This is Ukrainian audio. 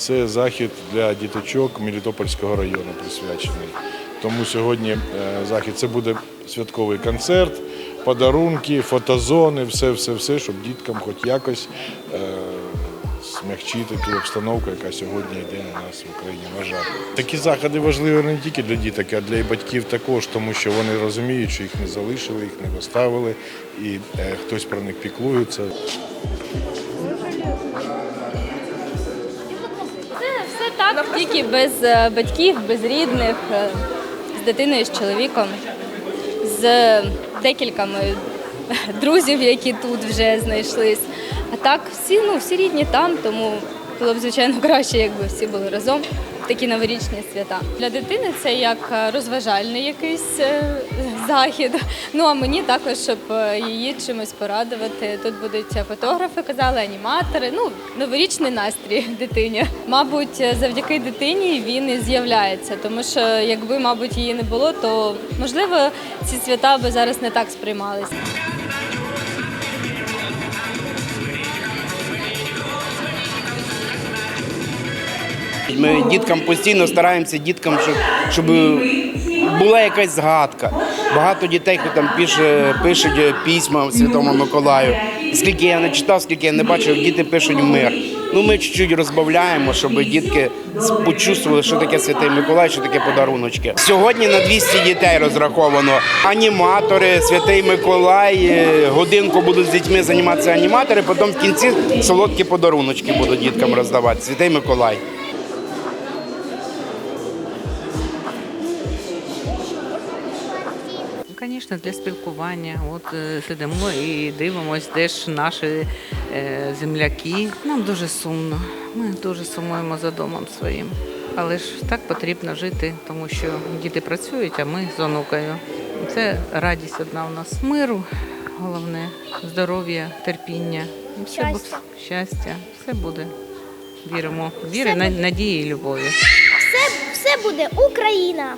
це захід для діточок Мелітопольського району присвячений. Тому сьогодні е, захід це буде святковий концерт, подарунки, фотозони, все, все, все, щоб діткам хоч якось е, смягчити ту обстановку, яка сьогодні йде у нас в Україні. На жаль, такі заходи важливі не тільки для діток, а для і батьків також, тому що вони розуміють, що їх не залишили, їх не поставили, і е, хтось про них піклується. Так, тільки без е, батьків, без рідних, е, з дитиною, з чоловіком, з декількома друзів, які тут вже знайшлись. А так, всі, ну, всі рідні там, тому було б, звичайно, краще, якби всі були разом такі новорічні свята. Для дитини це як е, розважальний якийсь е, захід. Ну а мені також, щоб е, її чимось порадувати. Тут будуть фотографи, казали, аніматори. Ну, новорічний настрій дитині. Мабуть, завдяки дитині він і з'являється, тому що якби, мабуть, її не було, то можливо ці свята би зараз не так сприймалися. Ми діткам постійно стараємося діткам, щоб, щоб була якась згадка. Багато дітей хто там пише, пишуть письма Святому Миколаю. Скільки я не читав, скільки я не бачив, діти пишуть мир. Ну ми чуть-чуть розбавляємо, щоб дітки почувствували, що таке Святий Миколай, що таке подаруночки. Сьогодні на 200 дітей розраховано. Аніматори, Святий Миколай, е, годинку будуть з дітьми займатися аніматори, потім в кінці солодкі подаруночки будуть діткам роздавати. Святий Миколай. Звісно, для спілкування. От е, сидимо і дивимося, де ж наші е, земляки. Нам дуже сумно. Ми дуже сумуємо за домом своїм. Але ж так потрібно жити, тому що діти працюють, а ми з онукою. Це радість одна у нас. Миру, головне, здоров'я, терпіння. І все буде- Щастя. щастя, все буде. Віримо. Віри, на- надії і любові. Все, все буде Україна.